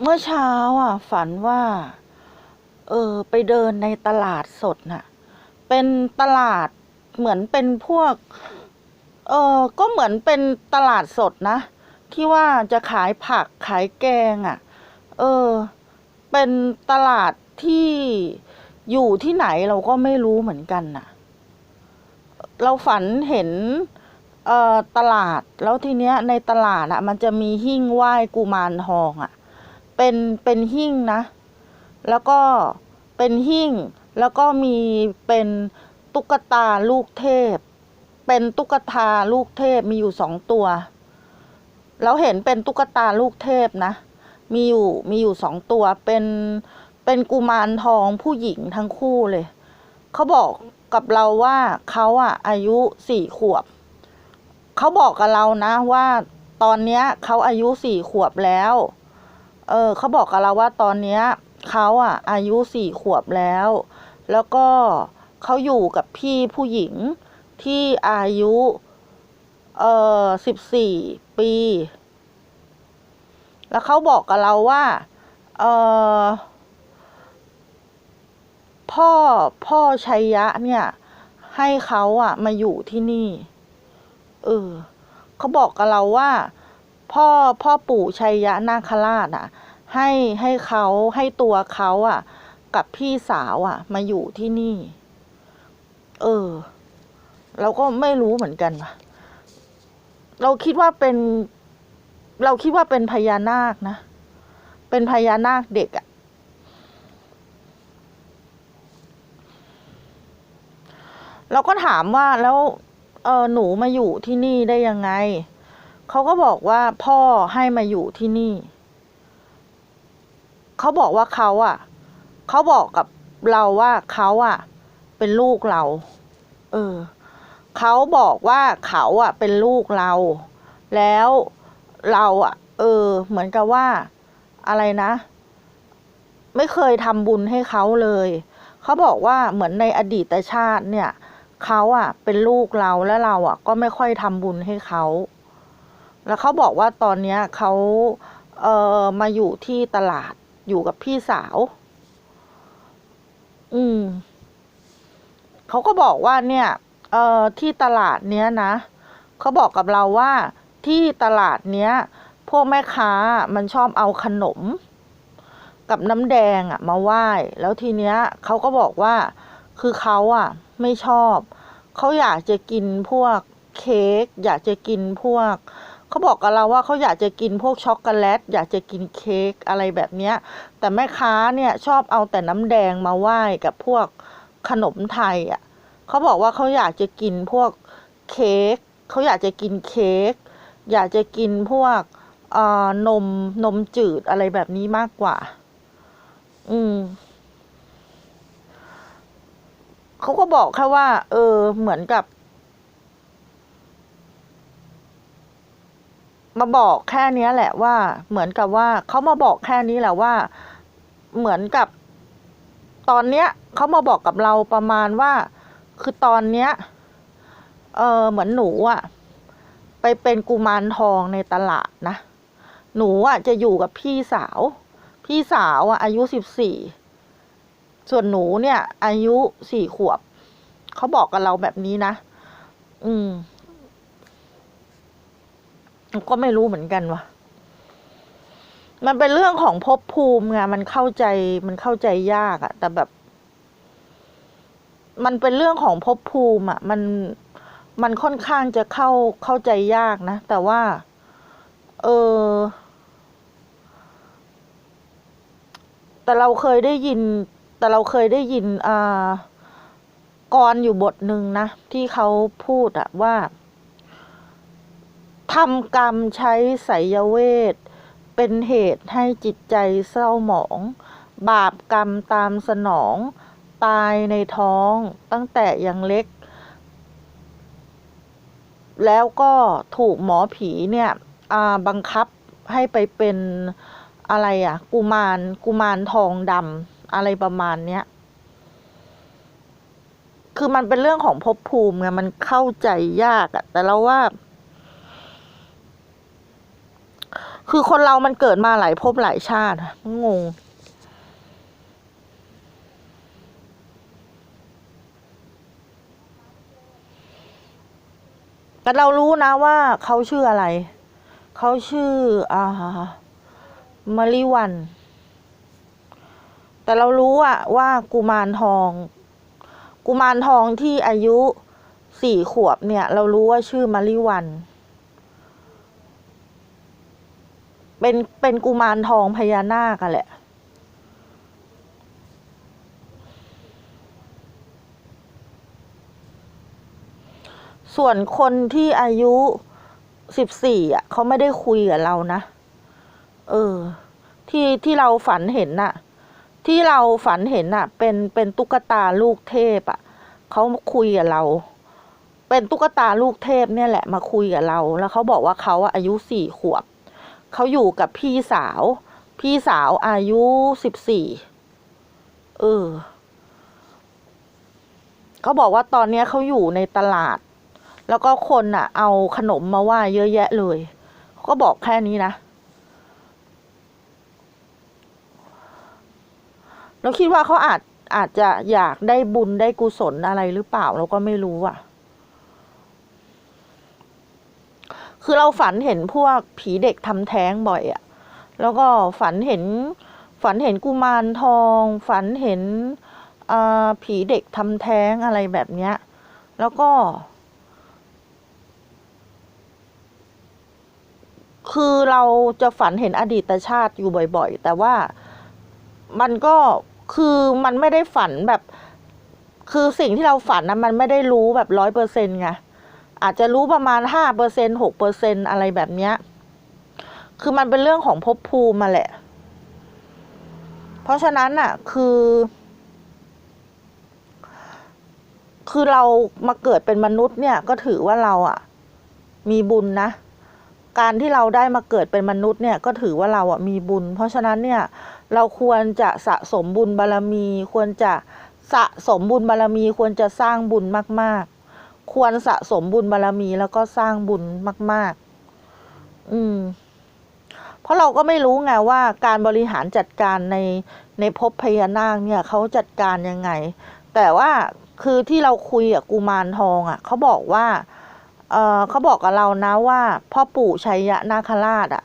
เมื่อเช้าอะ ฝันว่า เออ ไปเดินในตลาดสดน่ะ เป็นตลาดเหมือนเป็นพวก เออก็เหมือนเป็นตลาดสดนะ ที่ว่าจะขายผักขายแกงอะ เออ เป็นตลาดที่อยู่ที่ไหนเราก็ไม่รู้เหมือนกันน่ะ เราฝันเห็นเอ่อตลาดแล้วทีเนี้ยในตลาดอะ มันจะมีหิ้งไหว้กุมารทองอะ เป็นเป็นหิ้งนะ แล้วก็เป็นหิ้งแล้วก็มีเป็นตุ๊กตาลูกเทพ เป็นตุ๊กตาลูกเทพมีอยู่สองตัวแล้วเห็นเป็นตุ๊กตาลูกเทพนะ มีอยู่มีอยู่สองตัวเป็นเป็นกุมารทองผู้หญิงทั้งคู่เลย เขาบอกกับเราว่าเขาอะอายุสี่ขวบ เขาบอกกับเรานะว่าตอนเนี้ยเขาอายุสี่ขวบแล้ว เออเขาบอกกับเราว่าตอนเนี้ยเขาอะ อายุสี่ขวบแล้ว แล้วก็เขาอยู่กับพี่ผู้หญิงที่อายุ เออสิบสี่ปี แล้วเขาบอกกับเราว่า เออพ่อพ่อชัยยะเนี่ย ให้เขาอะ มาอยู่ที่นี่ เออเขาบอกกับเราว่า พ่อพ่อปู่ชัยยะนาคราชอะ ให้ให้เขาให้ตัวเขาอะ กับพี่สาวอะ มาอยู่ที่นี่ เออ เราก็ไม่รู้เหมือนกันว่ะ เราคิดว่าเป็น เราคิดว่าเป็นพญานาคนะ เป็นพญานาคเด็กอะ เราก็ถามว่าแล้วเออหนูมาอยู่ที่นี่ได้ยังไง เขาก็บอกว่าพ่อให้มาอยู่ที่นี่ เขาบอกว่าเขาอะเขาบอกกับเราว่าเขาอะ เป็นลูกเรา เออเขาบอกว่าเขาอะ เป็นลูกเรา แล้วเราอะ เออ เหมือนกับว่าอะไรนะ ไม่เคยทำบุญให้เขาเลยเขาบอกว่าเหมือนในอดีตชาติเนี่ยเขาอะ เป็นลูกเราและเราอะ ก็ไม่ค่อยทำบุญให้เขา แล้วเขาบอกว่าตอนเนี้ยเขาเออมาอยู่ที่ตลาด อยู่กับพี่สาว อืม เขาก็บอกว่าเนี่ย เอ่อที่ตลาดเนี้ยนะเขาบอกกับเราว่าที่ตลาดเนี้ย พวกแม่ค้ามันชอบเอาขนม กับน้ำแดงอะมาไหว้ แล้วทีเนี้ยเขาก็บอกว่า คือเขาอะไม่ชอบ เขาอยากจะกินพวกเค้กอยากจะกินพวก เขาบอกกับเราว่าเขาอยากจะกินพวกช็อกโกแลต อยากจะกินเค้กอะไรแบบเนี้ย แต่แม่ค้าเนี่ยชอบเอาแต่น้ำแดงมาไหว้กับพวกขนมไทยอะเขาบอกว่าเขาอยากจะกินพวกเค้กเขาอยากจะกินเค้กอยากจะกินพวกเอ่อนมนมจืดอะไรแบบนี้มากกว่า อืมเขาก็บอกแค่ว่า เออ เหมือนกับ มาบอกแค่นี้แหละว่า เหมือนกับว่าเขามาบอกแค่นี้แหละว่า เหมือนกับ ตอนเนี้ยเขามาบอกกับเราประมาณว่า คือตอนเนี้ย เออเหมือนหนูอะไปเป็นกุมารทองในตลาดนะหนูอะจะอยู่กับพี่สาว พี่สาวอะอายุสิบสี่ส่วนหนูเนี่ย อายุสี่ขวบเขาบอกกับเราแบบนี้นะ อืม ก็ไม่รู้เหมือนกันว่ะ มันเป็นเรื่องของภพภูมิไงมันเข้าใจมันเข้าใจยากอะแต่แบบ มันเป็นเรื่องของภพภูมิอะมันมันค่อนข้างจะเข้าเข้าใจยากนะ แต่ว่า เออแต่เราเคยได้ยิน แต่เราเคยได้ยินอ่ากรอยู่บทหนึ่งนะ ที่เขาพูดอะว่า ทำกรรมใช้ไสยเวท เป็นเหตุให้จิตใจเศร้าหมอง บาปกรรมตามสนอง ตายในท้องตั้งแต่ยังเล็ก แล้วก็ถูกหมอผีเนี่ยบังคับให้ไปเป็นอะไรอะกุมารกุมารทองดำอะไรประมาณเนี้ยคือมันเป็นเรื่องของภพภูมิไงมันเข้าใจยากอะแต่เราว่า คือคนเรามันเกิดมาหลายภพหลายชาติงง แต่เรารู้นะว่าเขาชื่ออะไร เขาชื่ออ่ามะลิวัน แต่เรารู้อะว่ากุมารทอง กุมารทองที่อายุสี่ขวบเนี่ย เรารู้ว่าชื่อมะลิวัน เป็นเป็นกุมารทองพญานาคอะแหละ ส่วนคนที่อายุสิบสี่อะเขาไม่ได้คุยกับเรานะ เออ ที่ที่เราฝันเห็นน่ะ ที่เราฝันเห็นน่ะ เป็นเป็นตุ๊กตาลูกเทพอะเขาคุยกับเรา เป็นตุ๊กตาลูกเทพเนี่ยแหละมาคุยกับเรา แล้วเขาบอกว่าเขาอะอายุสี่ขวบ เขาอยู่กับพี่สาว พี่สาวอายุสิบสี่เออเขาบอกว่าตอนนี้เขาอยู่ในตลาด แล้วก็คนอะ เอาขนมมาไหว้เยอะแยะเลยเขาก็บอกแค่นี้นะเราคิดว่าเขาอาจอาจจะอยากได้บุญได้กุศลอะไรหรือเปล่าเราก็ไม่รู้อะ คือเราฝันเห็นพวกผีเด็กทำแท้งบ่อยอะแล้วก็ฝันเห็นฝันเห็นกุมารทอง ฝันเห็นผีเด็กทำแท้งอะไรแบบเนี้ย แล้วก็ คือเราจะฝันเห็นอดีตชาติอยู่บ่อย ๆ แต่ว่ามันก็คือมันไม่ได้ฝันแบบ คือสิ่งที่เราฝันนะมันไม่ได้รู้แบบร้อยเปอร์เซ็นไง อาจจะรู้ประมาณห้าเปอร์เซ็นหกเปอร์เซ็นอะไรแบบเนี้ย คือมันเป็นเรื่องของภพภูมิมาแหละ เพราะฉะนั้นอะ คือ คือเรามาเกิดเป็นมนุษย์เนี่ย ก็ถือว่าเราอะ มีบุญนะการที่เราได้มาเกิดเป็นมนุษย์เนี่ยก็ถือว่าเราอะมีบุญ เพราะฉะนั้นเนี่ยเราควรจะสะสมบุญบารมี ควรจะสะสมบุญบารมี ควรจะสร้างบุญมาก ๆ ควรสะสมบุญบารมีแล้วก็สร้างบุญมาก ๆ อืม เพราะเราก็ไม่รู้ไงว่าการบริหารจัดการในในภพพญานาคเนี่ยเขาจัดการยังไง แต่ว่าคือที่เราคุยกับกุมารทองอะเขาบอกว่า เออเขาบอกกับเรานะว่า พ่อปู่ชัยยะนาคราชอะ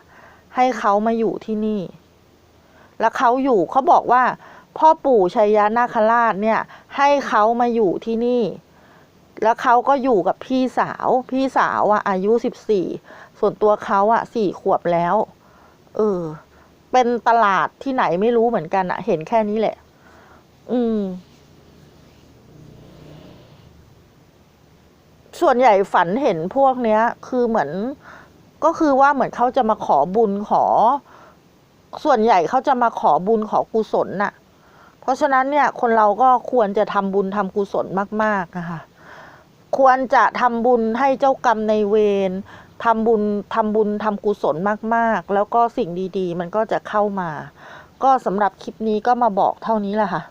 ให้เขามาอยู่ที่นี่ แล้วเขาอยู่เขาบอกว่า พ่อปู่ชัยยะนาคราชเนี่ย ให้เขามาอยู่ที่นี่ แล้วเขาก็อยู่กับพี่สาว พี่สาวอะอายุสิบสี่ส่วนตัวเขาอะสี่ขวบแล้ว เออ เป็นตลาดที่ไหนไม่รู้เหมือนกันอะเห็นแค่นี้แหละ อืม ส่วนใหญ่ฝันเห็นพวกเนี้ย คือเหมือน ก็คือว่าเหมือนเขาจะมาขอบุญขอ ส่วนใหญ่เขาจะมาขอบุญขอกุศลน่ะ เพราะฉะนั้นเนี่ย คนเราก็ควรจะทำบุญทำกุศลมาก ๆ นะคะ ควรจะทำบุญให้เจ้ากรรมในเวรทำบุญทำบุญทำกุศลมากๆ แล้วก็สิ่งดีๆ มันก็จะเข้ามา ก็สำหรับคลิปนี้ก็มาบอกเท่านี้แหละค่ะ